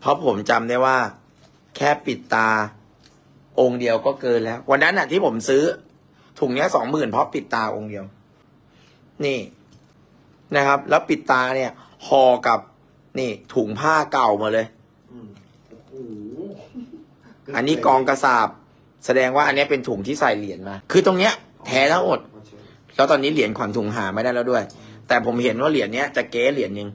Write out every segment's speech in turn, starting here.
เพราะผมจำได้ว่า แค่ปิดตา องค์เดียวก็เกินแล้ว วันนั้นน่ะที่ผมซื้อ ถุงเนี้ยสองหมื่นเพราะปิดตาองค์เดียว นี่นะครับ แล้วปิดตาเนี่ยห่อกับนี่ถุงผ้าเก่ามาเลยอืมโอ้โหอันนี้กองกระสาบ แสดงว่าอันเนี้ยเป็นถุงที่ใส่เหรียญมา คือตรงเนี้ย แท้ทั้งหมด แล้วตอนนี้เหรียญขวัญถุงหาไม่ได้แล้วด้วย แต่ผมเห็นว่าเหรียญเนี้ยจะเก๊เหรียญหนึ่ง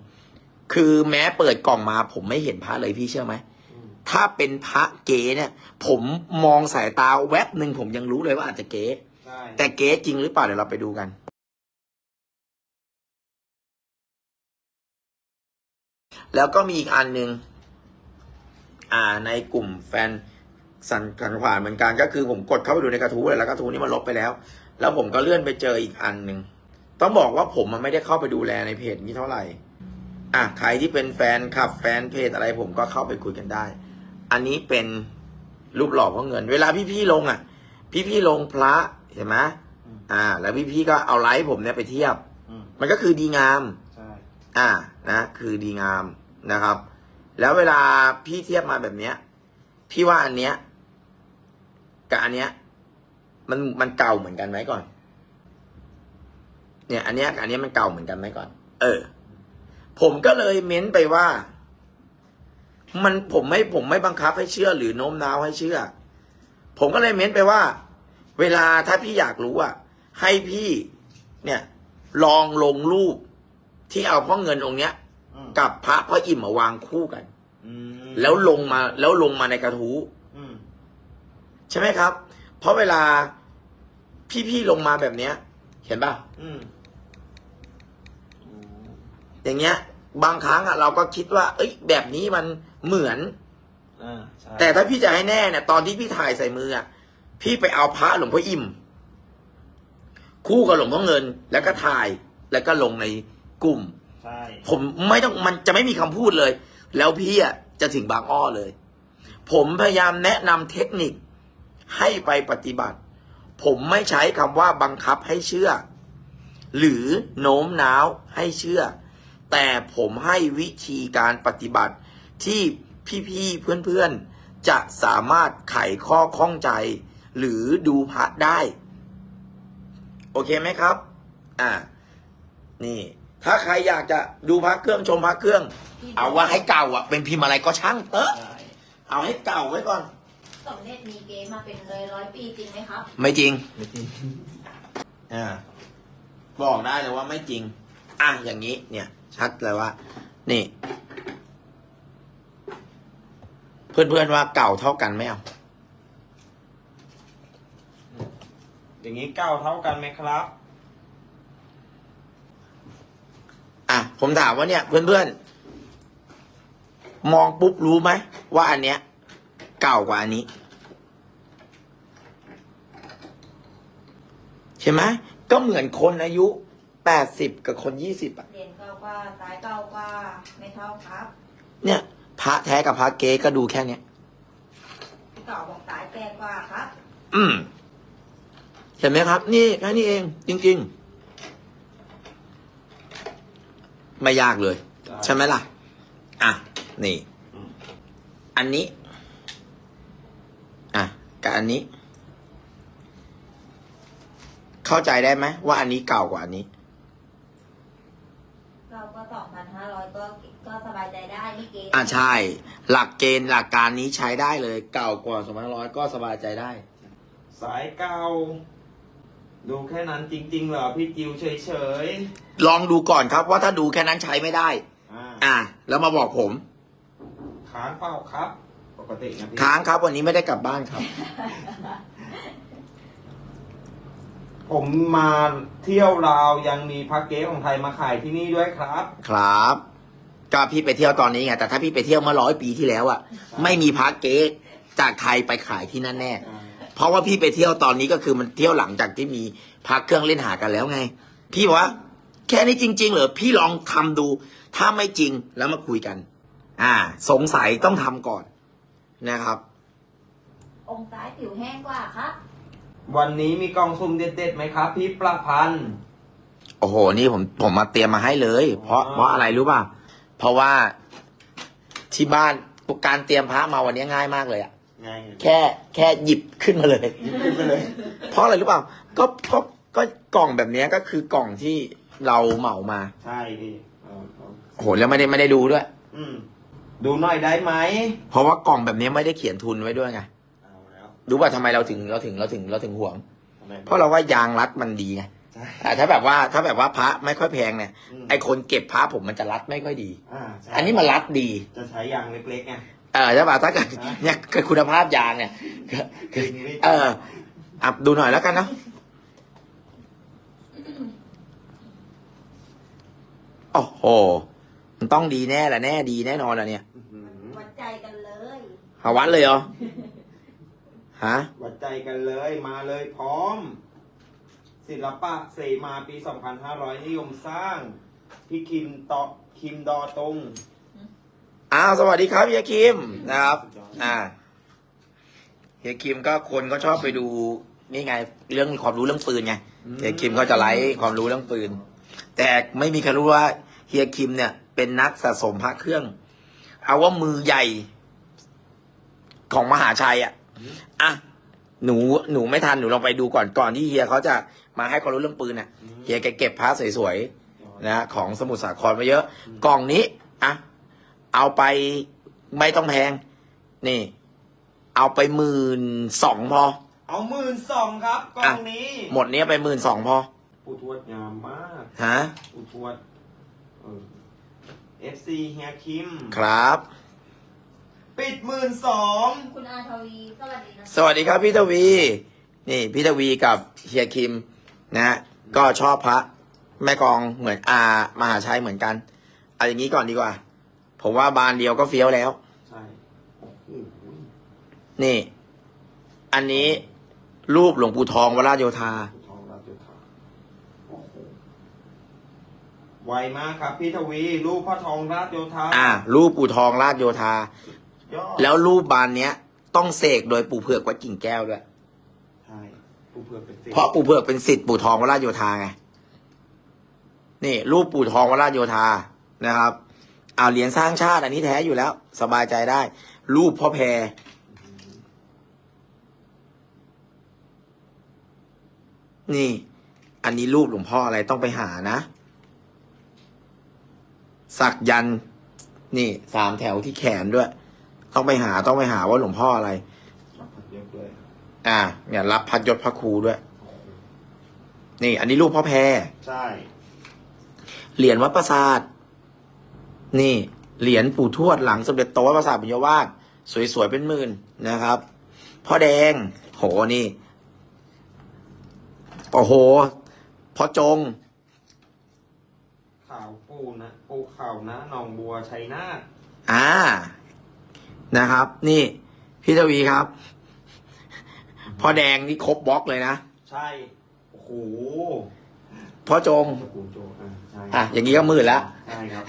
คือแม้เปิดกล่องมา ผมไม่เห็นพระเลยพี่เชื่อไหมอืมถ้าเป็นพระเก๊เนี่ย ผมมองสายตาแวบหนึ่งผมยังรู้เลยว่าอาจจะเก๊ใช่แต่เก๊จริงหรือเปล่าเดี๋ยวเราไปดูกัน แล้วก็มีอีกอันหนึ่งอ่าในกลุ่มแฟนสันขันขวานเหมือนกันก็คือผมกดเข้าไปดูในกระทู้เลยแล้วกระทู้นี้มันลบไปแล้ว แล้วผมก็เลื่อนไปเจออีกอันหนึ่งต้องบอกว่าผมมันไม่ได้เข้าไปดูแลในเพจนี้เท่าไหร่ อะใครที่เป็นแฟนคลับแฟนเพจอะไรผมก็เข้าไปคุยกันได้ อันนี้เป็นรูปหล่อเพราะเงิน เวลาพี่ๆลงอะ พี่ๆลงพระเห็นไหมอ่า แล้วพี่ๆก็เอาไลฟ์ผมเนี่ยไปเทียบอืมมันก็คือดีงามใช่อ่านะ คือดีงามนะครับ แล้วเวลาพี่เทียบมาแบบเนี้ย พี่ว่าอันเนี้ยกับอันเนี้ย มันมันเก่าเหมือนกันไหมก่อน เนี่ย อันเนี้ยกับอันเนี้ยมันเก่าเหมือนกันไหมก่อน เออ ผมก็เลยเม้นไปว่า มันผมไม่ผมไม่บังคับให้เชื่อ หรือโน้มน้าวให้เชื่อ ผมก็เลยเม้นไปว่า เวลาถ้าพี่อยากรู้อะ ให้พี่เนี่ย ลองลงรูปที่เอาพ่อเงินองค์เนี้ย อืมกับพระพ่ออิ่มมาวางคู่กัน อืมแล้วลงมาแล้วลงมาในกระทู้อืมใช่ไหมครับ เพราะเวลาพี่ๆลงมาแบบเนี้ย เห็นป่ะ อืมอืม อย่างเงี้ย บางครั้งอะเราก็คิดว่า เอ้ย แบบนี้มันเหมือน อ่าใช่แต่ถ้าพี่จะให้แน่เนี่ย ตอนที่พี่ถ่ายใส่มืออะพี่ไปเอาพระหลวงพ่ออิ่ม คู่กับหลวงพ่อเงิน แล้วก็ถ่ายแล้วก็ลงในกลุ่ม ใช่ผมไม่ต้องมันจะไม่มีคำพูดเลย แล้วพี่อะจะถึงบางอ้อเลย ผมพยายามแนะนำเทคนิคให้ไปปฏิบัติ ผมไม่ใช้คำว่าบังคับให้เชื่อ หรือโน้มน้าวให้เชื่อ แต่ผมให้วิธีการปฏิบัติที่พี่ๆเพื่อนๆ จะสามารถไขข้อข้องใจ หรือดูพระได้ โอเคไหมครับ อ่า นี่ ถ้าใครอยากจะดูพระเครื่องชมพระเครื่อง เอาว่าให้เก่าอะ เป็นพิมพ์อะไรก็ช่างเตอะใช่เอาให้เก่าไว้ก่อนสมเด็จมีเกมมาเป็นเลยร้อยปีจริงไหมครับ ไม่จริง ไม่จริง อ่า บอกได้เลยว่าไม่จริง อะอย่างนี้เนี่ย ชัดเลยว่า นี่ เพื่อนๆว่าเก่าเท่ากันไหมเอาอย่างนี้เก้าเท่ากันไหมครับ อะ ผมถามว่าเนี่ย เพื่อนๆ มองปุ๊บรู้ไหมว่าอันเนี้ย เก่ากว่าอันนี้ ใช่ไหมก็เหมือนคนอายุแปดสิบกับคนยี่สิบอะเหรียญเก้ากว่าตายเก้ากว่าไม่เท่าครับเนี่ยพระแท้กับพระเก๊ก็ดูแค่เนี้ยพี่ต่อบอกตายแก่กว่าครับ อืมเห็นไหมครับ นี่แค่นี้เอง จริง ๆ ไม่ยากเลย ใช่ใช่ไหมล่ะ อะ นี่อืมอันนี้ อะ กับอันนี้ เข้าใจได้ไหมว่าอันนี้เก่ากว่าอันนี้เราก็ สองพันห้าร้อยก็ก็สบายใจได้ไม่เกณฑ์อะใช่ หลักเกณฑ์หลักการนี้ใช้ได้เลย เก่ากว่าสองพันร้อยก็สบายใจได้ สายเก่า ดูแค่นั้นจริง ๆ เหรอ พี่จิวเฉยลองดูก่อนครับว่าถ้าดูแค่นั้นใช้ไม่ได้ ๆอ่าอะแล้วมาบอกผม ค้างเปล่าครับ ปกตินะพี่ค้างครับวันนี้ไม่ได้กลับบ้านครับ ผมมาเที่ยวลาวยังมีพระเก๊ของไทยมาขายที่นี่ด้วยครับ ครับ ก็พี่ไปเที่ยวตอนนี้ไงแต่ถ้าพี่ไปเที่ยวเมื่อร้อยปีที่แล้วอะไม่มีพระเก๊จากไทยไปขายที่นั่นแน่ เพราะว่าพี่ไปเที่ยวตอนนี้ก็คือมันเที่ยวหลังจากที่มีพระเครื่องเล่นหากันแล้วไง พี่บอกว่า แค่นี้จริง ๆ เหรอพี่ลองทำดู ถ้าไม่จริงแล้วมาคุยกัน อ่า สงสัยต้องทำก่อนนะครับ องค์ซ้ายผิวแห้งกว่าครับ วันนี้มีกล่องสุ่มเด็ดๆไหมครับ พี่ประพันธ์ โอ้โห นี่ผมผมมาเตรียมมาให้เลย เพราะอ๋อ เพราะอะไรรู้ป่ะ เพราะว่าที่บ้านการเตรียมพระมาวันนี้ง่ายมากเลยอะไงแค่แค่หยิบขึ้นมาเลยหยิบขึ้นไปเลย เพราะอะไรหรือเปล่าก็ก็ก็กล่องแบบเนี้ยก็คือกล่องที่เราเหมามาใช่พี่เอาเอาโอ้โหแล้วไม่ได้ไม่ได้ดูด้วย อืมดูหน่อยได้ไหมเพราะว่ากล่องแบบนี้ไม่ได้เขียนทุนไว้ด้วยไง เอาแล้วรู้ป่ะทำไมเราถึงเราถึงเราถึงเราถึงห่วง ทำไมเพราะเราว่ายางรัดมันดีไงใช่แต่ถ้าแบบว่าถ้าแบบว่าพระไม่ค่อยแพงเนี่ยมไอคนเก็บพระผมมันจะรัดไม่ค่อยดีอ่าใช่อันนี้มันรัดดี จะใช้ยางเล็กๆไง เออใช่ป่ะถ้าเกิดอะเนี่ยคือคุณภาพยางเนี่ยคือคือจริงพี่เอออะดูหน่อยแล้วกันเนาะโอ้โหมันต้องดีแน่แหละแน่ดีแน่นอนแหละเนี่ยอื้อหือวัดใจกันเลย หาวัดเลยเหรอ ฮะ วัดใจกันเลยมาเลยพร้อม ศิลปะเสมาปี 2500 นิยมสร้าง พี่คิมตอคิมดอตงอ้าวสวัสดีครับเฮียคิมนะครับ อ่าเฮียคิมก็คนก็ชอบไปดูนี่ไง เรื่องความรู้เรื่องปืนไงเฮียคิมก็จะไลฟ์ความรู้เรื่องปืน แต่ไม่มีใครรู้ว่าเฮียคิมเนี่ย เป็นนักสะสมพระเครื่อง เอาว่ามือใหญ่ของมหาชัยอะ อะหนูหนูไม่ทันหนูลองไปดูก่อนก่อนที่เฮียเขาจะมาให้ความรู้เรื่องปืนเนี่ยเฮียแกเก็บพระสวยๆนะของสมุทรสาครมาเยอะ กล่องนี้อะเอาไปไม่ต้องแพง นี่ เอาไปหมื่นสองพอ เอาหมื่นสองครับกล้องนี้หมดเนี้ยไปหมื่นสองพอปูทวดงามมากฮะปูทวดเออ FC เฮียคิมครับ ปิดหมื่นสองคุณอาทวีสวัสดีนะสวัสดีครับพี่ทวี นี่พี่ทวีกับเฮียคิมนะฮะก็ชอบพระแม่กองเหมือนอามหาชัยเหมือนกันเอาอย่างนี้ก่อนดีกว่า ผมว่าบานเดียวก็เฟี้ยวแล้ว ใช่โอ้โหนี่ อันนี้รูปหลวงปู่ทองวราชโยธาปูทองราชโยธาโอ้โหไวมากครับพี่ทวี รูปพ่อทองราชโยธาอ่า รูปปู่ทองราชโยธายอด แล้วรูปบานเนี้ย ต้องเสกโดยปู่เผือกวัดกิ่งแก้วด้วย ใช่ปูเผือกเป็นสิเพราะปู่เผือกเป็นสิทธิ์ปู่ทองวราชโยธาไง นี่ รูปปู่ทองวราชโยธานะครับเอาเหรียญสร้างชาติ อันนี้แท้อยู่แล้ว สบายใจได้ รูปพ่อแพรนี่ อันนี้รูปหลวงพ่ออะไรต้องไปหานะ สักยันต์นี่สามแถวที่แขนด้วย ต้องไปหาต้องไปหาว่าหลวงพ่ออะไรเยอะเลยอ่า เนี่ย รับพัดยศพระครูด้วย นี่ อันนี้รูปพ่อแพรใช่เหรียญวัดประสาท นี่ เหรียญปู่ทวดหลังสมเด็จโตวัดประสาทบุญยวาสสวยๆเป็นหมื่นนะครับพ่อแดง โหนี่โอ้โหพ่อจงข่าวปูนะปูข่าวนะหนองบัวชัยนาทอ่า นะครับ นี่พี่ทวีครับพ่อแดงนี่ครบบล็อกเลยนะ ใช่ โอ้โหพ่อจงตระกูลโจอ่าใช่อะ อย่างนี้ก็หมื่นละใช่ครับ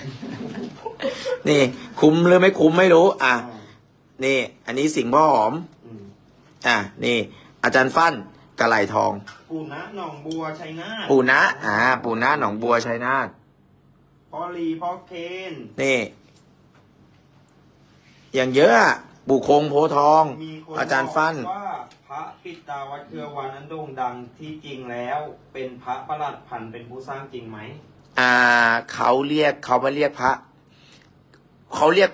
นี่ คุ้มหรือไม่คุ้มไม่รู้ อะใช่นี่ อันนี้สิงห์พ่อหอม อืมอะ นี่ อาจารย์ฟั่นกระไหลทอง ปูนะหนองบัวชัยนาทปูนะ อ่า ปูนะหนองบัวชัยนาทพ่อลีพ่อเคน นี่ อย่างเยอะอะปู่คงโพธิ์ทอง มีคนอาจารย์ฟั่นบอกว่าพระปิดตาวัดเครือวานั้นโด่งดังที่จริงแล้ว เป็นพระประหลัดพันธุ์เป็นผู้สร้างจริงไหมอ่า เขาเรียกเขาไม่เรียกพระ เขาเรียก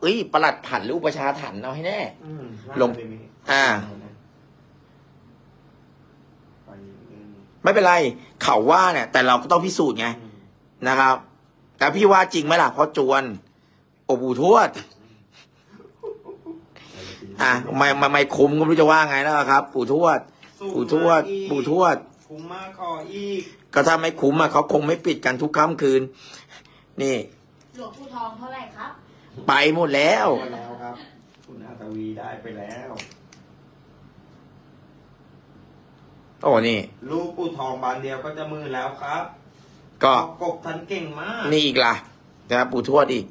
เอ้ยประหลัดผันหรืออุปชฌาย์ถันเอาให้แน่ อืมน่าลงจะมีอ่า ไปอืมไม่เป็นไร เขาว่าเนี่ย แต่เราก็ต้องพิสูจน์ไงอืมนะครับ แต่พี่ว่าจริงไหมล่ะเพราะจวน โอปู่ทวด อะไม่ไม่ไม่คุ้มก็ไม่รู้จะว่าไงแล้วครับ ปู่ทวด ปู่ทวด ปู่ทวด คุ้มมากขออีก ก็ถ้าไม่คุ้มอะเขาคงไม่ปิดกันทุกค่ำคืน นี่ หลวงปู่ทองเท่าไหร่ครับ ไปหมดแล้วไปแล้วครับ คุณอาตวีได้ไปแล้ว โอ้นี่ ลูกปู่ทองบานเดียวก็จะมือแล้วครับก็ กบทันเก่งมาก นี่อีกล่ะนะครับปู่ทวดอีก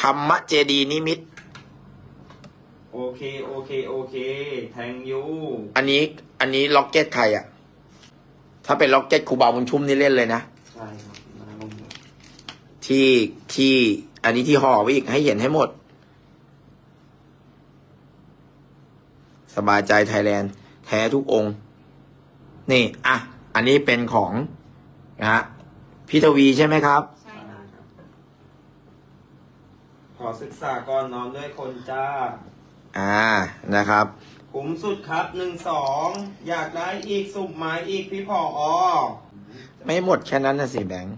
ธรรมเจดีย์นิมิต โอเค โอเค โอเคแทงยูอันนี้ อันนี้ล็อกเก็ตใครอะถ้าเป็นล็อกเก็ตครูบาบุญชุ่มนี่เล่นเลยนะ ใช่ครับมาลงเลยที่ที่อันนี้ที่ห่อไว้อีกให้เห็นให้หมด สบายใจไทยแลนด์ แท้ทุกองค์ นี่ อะ อันนี้เป็นของนะฮะพี่ทวีใช่ไหมครับ ใช่ค่ะ ข อศึกษาก่อนนอนด้วยคนจ้า อ่านะครับคุ้มสุดครับหนึ่งสองอยากได้อีกสุบไม้อีกพี่พออไม่หมดแค่นั้นนะสิแบงค์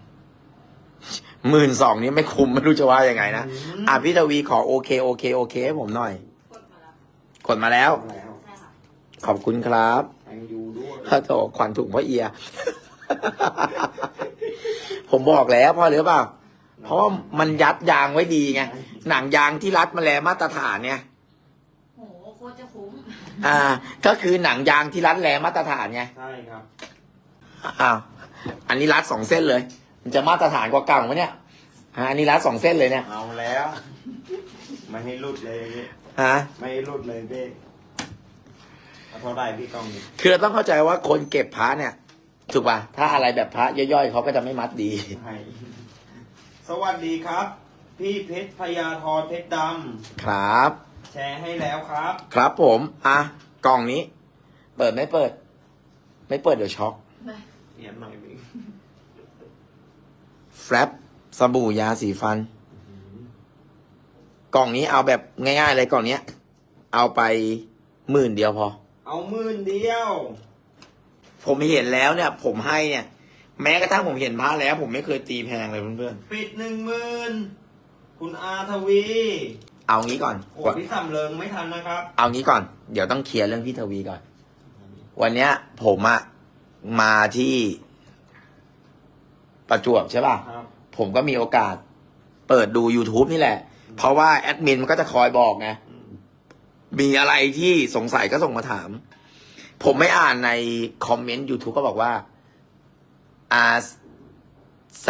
หมื่นสองนี้ไม่คุ้มไม่รู้จะว่ายังไงนะ อะพี่ทวีขอโอเคโอเคโอเคให้ผมหน่อย กดมาแล้วกดมาแล้วแล้วใช่ค่ะขอบคุณครับแองยูด้วยถ้าโถขวัญถุงพ่อเอีย ผมบอกแล้วพ่อหรือเปล่า เพราะว่ามันยัดยางไว้ดีไงหนังยางที่รัดมาแล้วมาตรฐานเนี่ยโหโคตรจะคุ้มอ่า ก็คือหนังยางที่รัดแลมาตรฐานไงใช่ครับอ้าวอันนี้รัดสองเส้นเลย มันจะมาตรฐานกว่าเก่าไหมเนี่ยฮะอันนี้รัดสองเส้นเลยเนี่ยเอาแล้วไม่ให้หลุดเลยพี่ฮะไม่ให้หลุดเลยพี่เอาเท่าไหร่พี่กองนี้คือเราต้องเข้าใจว่าคนเก็บพระเนี่ย ถูกป่ะถ้าอะไรแบบพระย่อยๆเขาก็จะไม่มัดดีให้ สวัสดีครับ พี่เพชรพยาธรเพชรดครับำแชร์ให้แล้วครับ ครับผม อะ กล่องนี้ เปิดไม่เปิด ไม่เปิดเดี๋ยวช็อกไม่เงียบหน่อยพี่แฟบสบู่ยาสีฟัน กล่องนี้เอาแบบง่ายๆเลยกล่องเนี้ย เอาไปหมื่นเดียวพอ เอาหมื่นเดียว ผมเห็นแล้วเนี่ย ผมให้เนี่ย แม้กระทั่งผมเห็นพระแล้ว ผมไม่เคยตีแพงเลยเพื่อนปิดหนึ่งหมื่นคุณอาทวี ๆ เอางี้ก่อน โอ้พี่สำเริงไม่ทันนะครับ เอางี้ก่อน เดี๋ยวต้องเคลียร์เรื่องพี่ทวีก่อน วันเนี้ย ผมอะมาที่ประจวบใช่ป่ะ ครับ ผมก็มีโอกาสเปิดดู YouTube นี่แหละ เพราะว่าแอดมินมันก็จะคอยบอกไงอืมมีอะไรที่สงสัยก็ส่งมาถาม ผมไม่อ่านในคอมเมนต์ YouTube ก็บอกว่าอ่า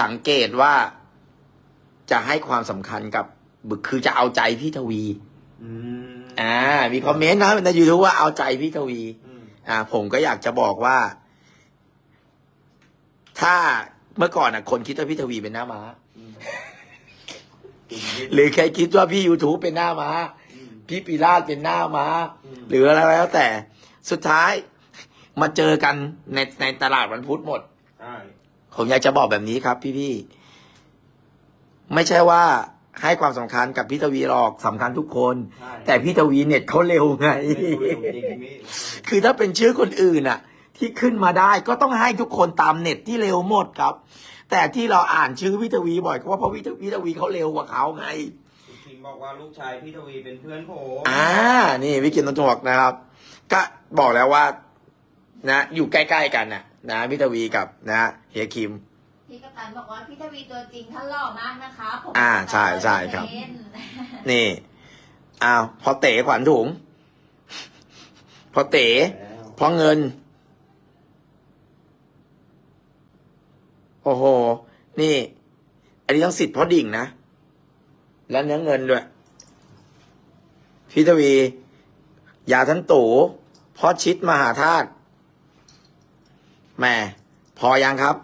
สังเกตว่าจะให้ความสำคัญกับบึกคือจะเอาใจพี่ทวีอืมอ่า มีคอมเมนต์นะใน YouTube ว่าเอาใจพี่ทวีอืมอ่า ผมก็อยากจะบอกว่า ถ้าเมื่อก่อนอะ คนคิดว่าพี่ทวีเป็นหน้าม้าอืมจริงพี่หรือใครคิดว่าพี่ YouTube เป็นหน้าม้าอืมพี่ปีราชเป็นหน้าม้าอืมหรืออะไรแล้วแต่ สุดท้ายมาเจอกันในในตลาดวันพุธหมดใช่ ผมอยากจะบอกแบบนี้ครับ พี่ๆไม่ใช่ว่าให้ความสำคัญกับพี่ทวีหรอกสำคัญทุกคนใช่แต่พี่ทวีเน็ตเขาเร็วไงไม่คุยกับจริงพี่คือถ้าเป็นชื่อคนอื่นน่ะ ที่ขึ้นมาได้ก็ต้องให้ทุกคนตามเน็ตที่เร็วหมดครับ แต่ที่เราอ่านชื่อพี่ทวีบ่อยก็เพราะพี่ทพี่ทวีเขาเร็วกว่าเขาไงคุณคิงบอกว่าลูกชายพี่ทวีเป็นเพื่อนผมอ่านี่วิกินต้นจวกนะครับ ก็บอกแล้วว่า นะ อยู่ใกล้ๆกันน่ะ นะพี่ทวีกับนะเฮียคิมพี่กัปตันบอกว่าพี่ทวีตัวจริงท่านหล่อมากนะคะผมอ่าใช่ใช่ครับเป็นนี่อ้าวพอเต๋ขวัญถุง พอเต๋แล้วเพราะเงิน โอ้โห นี่ อันนี้ต้องสิทธิ์เพราะดิ่งนะ แล้วเนื้อเงินด้วยพี่ทวี ยาทั้งตู่พ่อชิดมหาธาตุ แหม่พอยังครับ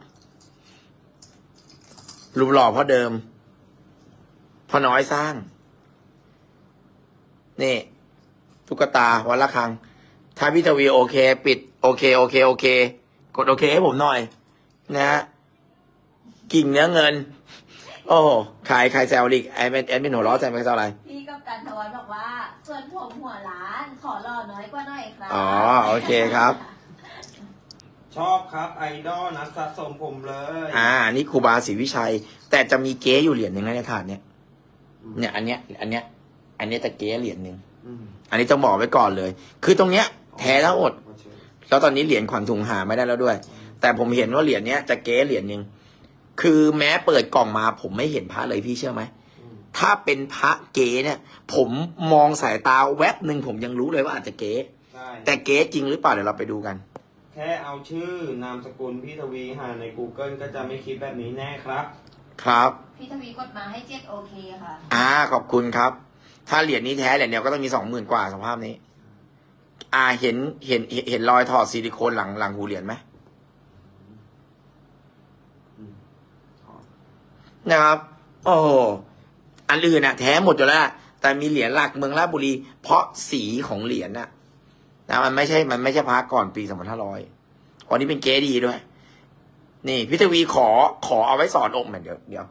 รูปหล่อพ่อเดิมพ่อน้อยสร้าง นี่ตุ๊กตาวันละครังถ้าพี่ทวีโอเค ปิด โอเค โอเค โอเค กดโอเคให้ผมหน่อย นะฮะกิ่งเนื้อเงิน โอ้โหใครใครแซวดิไอเป็นแอดมินหัวเร้อแซวไม่แซวอะไร พี่กัปตันทวัฒน์บอกว่า ส่วนผมหัวล้าน ขอหล่อน้อยกว่าหน่อยครับ อ๋อ โอเคครับ ชอบครับไอดอลนักสะสมผมเลยอ่านี่ครูบาศรีวิชัย แต่จะมีเก๊อยู่เหรียญหนึ่งนะในถาดเนี้ยเนี่ย อันเนี้ย อันเนี้ย อันเนี้ยจะเก๊เหรียญหนึ่งอืมอันนี้ต้องบอกไว้ก่อนเลย คือตรงเนี้ย แท้ทั้งหมดแล้วตอนนี้เหรียญขวัญถุงหาไม่ได้แล้วด้วย แต่ผมเห็นว่าเหรียญเนี้ยจะเก๊เหรียญหนึ่งคือแม้เปิดกล่องมาผมไม่เห็นพระเลยพี่เชื่อไหม อืมถ้าเป็นพระเก๊เนี่ย ผมมองสายตาแวบหนึ่งผมยังรู้เลยว่าอาจจะเก๊ใช่แต่เก๊จริงหรือเปล่าเดี๋ยวเราไปดูกัน แค่เอาชื่อนามสกุลพี่ทวีหาใน Google ก็จะไม่คิดแบบนี้แน่ครับ ครับ พี่ทวีกดมาให้เจ็ดโอเคค่ะ อ่าขอบคุณครับ ถ้าเหรียญนี้แท้เหรียญเดียวก็ต้องมีสองหมื่นกว่าสภาพนี้ อ่าเห็นเห็นเห็นเห็นรอยถอดซิลิโคนหลังหลังหูเหรียญไหมอืมนะครับ โอ้โหอันอื่นน่ะแท้หมดอยู่แล้วล่ะแต่มีเหรียญหลักเมืองราชบุรี เพราะสีของเหรียญน่ะ นะมันไม่ใช่ มันไม่ใช่พระก่อนปีสองพันห้าร้อยวันนี้เป็นเกดีด้วย นี่พิทวีขอขอเอาไว้สอนอกเหมือนเดี๋ยวเดี๋ยว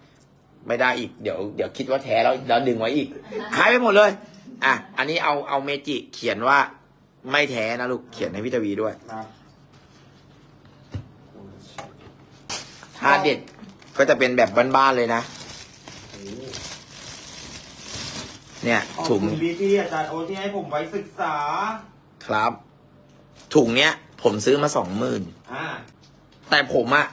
ไม่ได้อีกเดี๋ยวเดี๋ยวคิดว่าแท้แล้วแล้วดึงไว้อีกหายไปหมดเลย อะ อันนี้เอาเอาเมจิเขียนว่าไม่แท้นะลูกเขียนให้พิทวีด้วยครับถ้าเด็ดก็จะเป็นแบบบ้านๆเลยนะโอ้โหเนี่ยขอบถุงคุณพี่ที่อาจารย์โอที่ให้ผมไว้ศึกษา ครับ ถุงเนี้ย ผมซื้อมาสองหมื่นอ่า แต่ผมอะ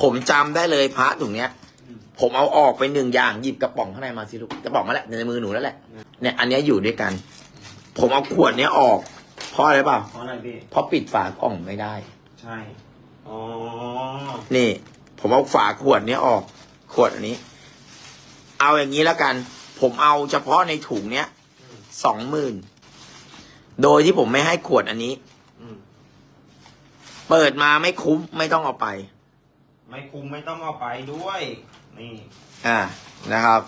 ผมจำได้เลยพระถุงเนี้ยอืมผมเอาออกไปหนึ่งอย่างหยิบกระป๋องข้างในมาสิลูกกระป๋องมาแหละในมือหนูแล้วแหละเนี่ยอันเนี้ยอยู่ด้วยกัน ผมเอาขวดเนี้ยออกเพราะอะไรเปล่าเพราะอะไรพี่ เพราะปิดฝากล่องไม่ได้ ใช่ อ๋อ นี่ ผมเอาฝาขวดเนี้ยออก ขวดอันนี้ เอาอย่างนี้แล้วกัน ผมเอาเฉพาะในถุงเนี้ยสองหมื่น โดยที่ผมไม่ให้ขวดอันนี้ อืม เปิดมาไม่คุ้มไม่ต้องเอาไป ไม่คุ้มไม่ต้องเอาไปด้วย นี่อ่านะครับ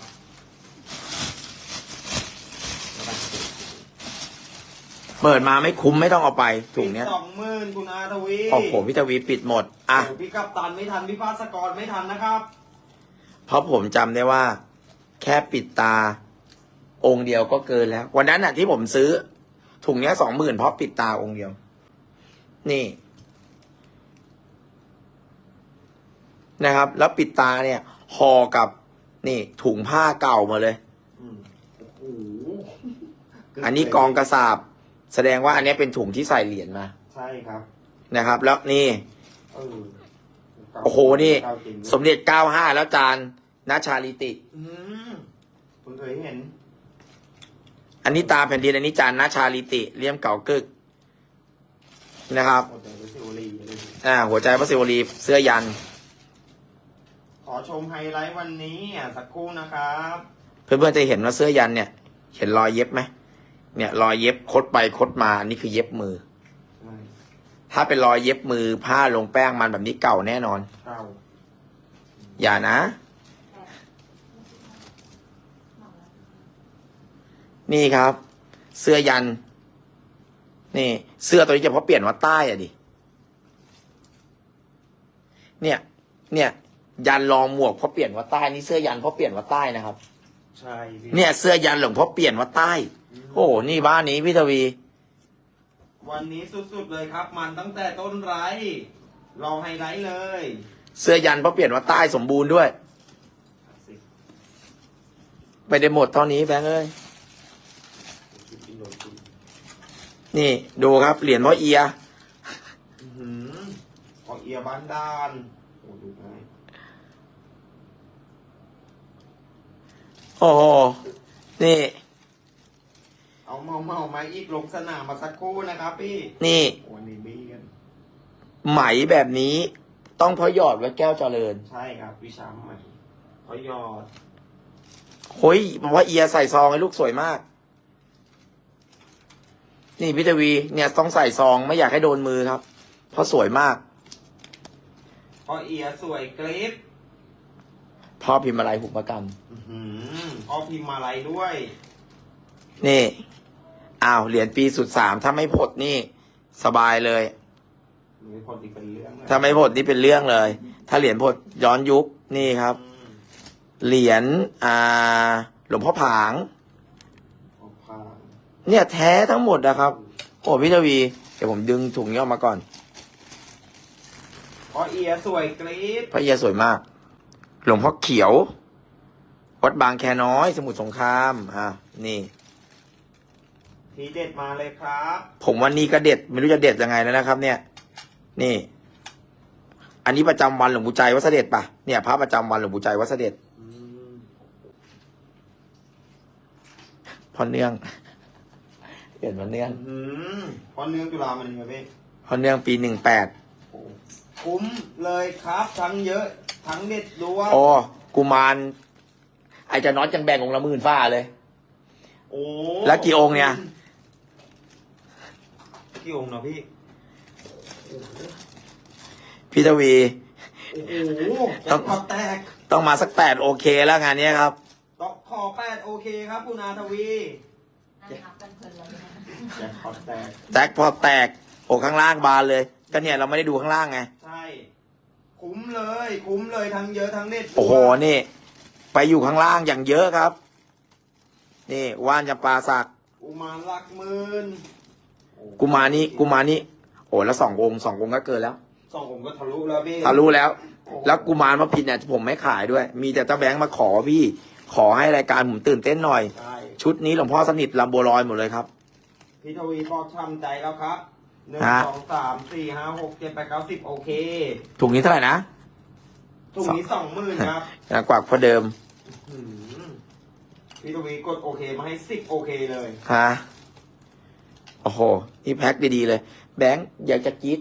เปิดมาไม่คุ้มไม่ต้องเอาไปถุงเนี้ยสองหมื่นคุณอาทวีโอ้โหพี่ทวีปิดหมด อะโอ้พี่กัปตันไม่ทันพี่ภาสกรไม่ทันนะครับ เพราะผมจำได้ว่า แค่ปิดตา องค์เดียวก็เกินแล้ว วันนั้นน่ะที่ผมซื้อ ถุงเนี้ยสองหมื่นเพราะปิดตาองค์เดียว นี่ นะครับ แล้วปิดตาเนี่ยห่อกับ นี่ ถุงผ้าเก่ามาเลยอืมโอ้โหอันนี้กองกระสาบ แสดงว่าอันเนี้ยเป็นถุงที่ใส่เหรียญมา ใช่ครับ นะครับ แล้วนี่เออโอ้โห นี่เก้าจริงด้วยสมเด็จเก้าห้าแล้วจานนาชาลิติ อืมเพิ่งเคยเห็น อันนี้ตาแผ่นดินอันนี้จานนาชาลิติเลี่ยมเก่ากึกนะครับโอ้แต่รู้สึกว่าลีเลยอ่าหัวใจพระศิวลีเสื้อยัน ขอชมไฮไลท์วันนี้อะสักครู่นะครับ เพื่อนๆจะเห็นว่าเสื้อยันเนี่ย เห็นรอยเย็บไหมเนี่ยรอยเย็บคดไปคดมาอันนี้คือเย็บมือใช่ถ้าเป็นรอยเย็บมือผ้าลงแป้งมันแบบนี้เก่าแน่นอน เก้าอย่านะ นี่ครับ เสื้อยัน นี่ เสื้อตัวนี้จะเพราะเปลี่ยนว่าใต้อะดิ เนี่ย เนี่ย ยันรองหมวกเพราะเปลี่ยนว่าใต้นี่เสื้อยันเพราะเปลี่ยนว่าใต้นะครับ ใช่พี่เนี่ย เสื้อยันหลวงพ่อเปลี่ยนว่าใต้ โอ้โหนี่บ้านนี้พี่ทวี วันนี้สุดๆเลยครับ มันตั้งแต่ต้นไรรอไฮไลท์เลยเสื้อยันเพราะเปลี่ยนว่าใต้สมบูรณ์ด้วยสิไม่ได้หมดเท่านี้แบงค์เอ้ย สิบกิโลจริง นี่ดูครับเหรียญพ่อเอีย อื้อหือขอเอียบ้านดานโอ้ดูง่ายโอ้โห นี่ เอาเมาเมาๆมาอีกลงสนามมาสักครู่นะครับพี่นี่วันนี้บี้กัน ไหมแบบนี้ ต้องพอหยอดไว้แก้วเจริญใช่ครับ วิชาใหม่ขอยอด เฮ้ยพ่อเอียใส่ซองให้ลูกสวยมาก นี่พี่ทวีเนี่ยต้องใส่ซองไม่อยากให้โดนมือครับ เพราะสวยมากขอเอียสวยกริปพ่อพิมพ์อะไรหุปกรรมอื้อหือพ่อพิมพ์มาลัยด้วย นี่อ้าวเหรียญปีสุดสามถ้าไม่ผดนี่ สบายเลย มีคนอีกเป็นเรื่องเลยถ้าไม่ผดนี่เป็นเรื่องเลย ถ้าเหรียญผดย้อนยุคนี่ครับ อืม เหรียญอ่าหลวงพ่อผางเอาผ้า เนี่ยแท้ทั้งหมดนะครับ โอ้พี่ทวี เดี๋ยวผมดึงถุงนี้ออกมาก่อนขอเอียสวยกริปพระเอียสวยมาก หลวงพ่อเขียว วัดบางแคน้อย สมุทรสงครามอ่านี่ ทีเด็ดมาเลยครับ ผมว่านี่ก็เด็ด ไม่รู้จะเด็ดยังไงแล้วนะครับ เนี่ย นี่ อันนี้ประจำวันหลวงปู่ใจวัดเสด็จปะเนี่ยพระประจำวันหลวงปู่ใจวัดเสด็จอืม พอเนื่อง เปลี่ยนพอเนื่อง อืมเพราะเนื้อจุฬามันยังไงพี่พอเนื่องปีหนึ่งแปดโอ้คุ้มเลยครับทั้งเยอะ ทั้งเด็ดด้วยโอ้กุมารไอจะน็อตยังแบ่งองค์ละหมื่นฝ้าเลย โอ้แล้วกี่องค์เนี่ย กี่องค์เนาะพี่ พี่ทวี โอ้โหต้ต้ออง งแตกต้องมาสักแปดโอเคแล้วงานเนี้ยครับเตอกขอแปดโอเคครับคุณอาทวี แล้วเนี่ยแจ็คพอตแตกแตกพอแตกโอ้ข้างล่างบานเลย ก็เนี่ยเราไม่ได้ดูข้างล่างไง ใช่ คุ้มเลย คุ้มเลยทั้งเยอะทั้งเน็ตโอ้โหนี่ ไปอยู่ข้างล่างอย่างเยอะครับ นี่ว่านจำปาสักอุมารหลักหมื่นกุมารนี่กุมารนี่โอ้แล้วสององค์สององค์ก็เกินแล้วสองผมก็ทะลุแล้วพี่ทะลุแล้ว แล้วกุมารพระพินเนี่ยผมไม่ขายด้วย มีแต่เจ้าแบงค์มาขอพี่ ขอให้รายการผมตื่นเต้นหน่อยใช่ ชุดนี้หลวงพ่อสนิทลำบัวลอยหมดเลยครับ พี่ทวีบอกช้ำใจแล้วครับหนึ่งฮะ สองสามสี่ห้าหกเจ็ดแปดเก้าสิบโอเคถุงนี้เท่าไหร่นะ ถุงนี้สองหมื่นครับนะกวักพอเดิมหืมพี่ทวีกดโอเคมาให้สิบโอเคเลยฮะโอ้โหนี่แพ็คดีๆเลย แบงค์อยากจะกรีด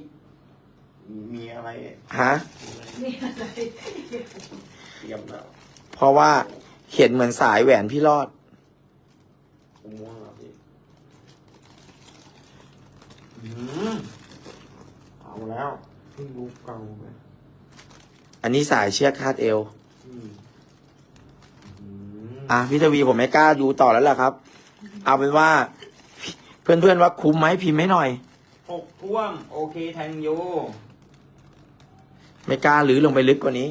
มีอะไรฮะนี่อะไร เตรียมแล้วเพราะว่าเห็นเหมือนสายแหวนพี่รอดผ มม่วงแล้วพี่หืมเอาแล้วเพิ่งรู้เก่าไหมอันนี้สายเชือกคาดเอวอืมอืมอะพี่ทวีผมไม่กล้าดูต่อแล้วล่ะครับ เอาเป็นว่า เพื่อนๆว่าคุ้มไหมพิมพ์ให้หน่อยหกท่วม โอเคแทงโย ไม่กล้าหรือลงไปลึกกว่านี้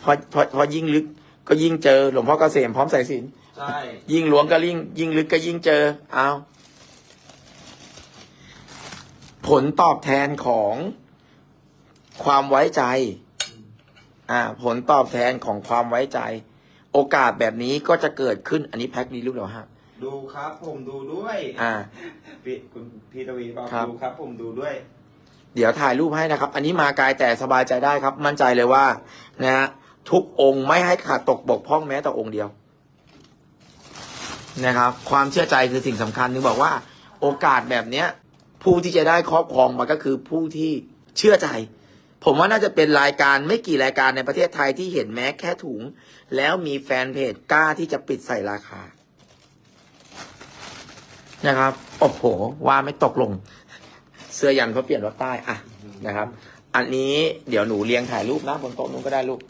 เพราะเพราะเพราะยิ่งลึก ก็ยิ่งเจอหลวงพ่อเกษมพร้อมสายสิญจน ใช่ยิ่งหลวงก็ยิ่งยิ่งลึกก็ยิ่งเจอ เอาผลตอบแทนของความไว้ใจ อ่า ผลตอบแทนของความไว้ใจ โอกาสแบบนี้ก็จะเกิดขึ้น อันนี้แพ็คนี้รู้แล้วฮะดูครับ ผมดูด้วย อ่า พี่คุณพี่ทวีบอกครับ ดูครับ ผมดูด้วย เดี๋ยวถ่ายรูปให้นะครับ อันนี้มากายแต่สบายใจได้ครับ มั่นใจเลยว่า นะฮะทุกองค์ไม่ให้ขาดตกบกพร่องแม้แต่องค์เดียว นะครับ ความเชื่อใจคือสิ่งสำคัญนึงบอกว่าโอกาสแบบเนี้ย ผู้ที่จะได้ครอบครองมันก็คือผู้ที่เชื่อใจ ผมว่าน่าจะเป็นรายการไม่กี่รายการในประเทศไทยที่เห็นแม้แค่ถุง แล้วมีแฟนเพจกล้าที่จะปิดใส่ราคา นะครับโอ้โหว่าไม่ตกลง เสื้อยันเขาเปลี่ยนรถใต้อะนะครับ อันนี้เดี๋ยวหนูเรียงถ่ายรูปนะบนโต๊ะนู้นก็ได้ลูก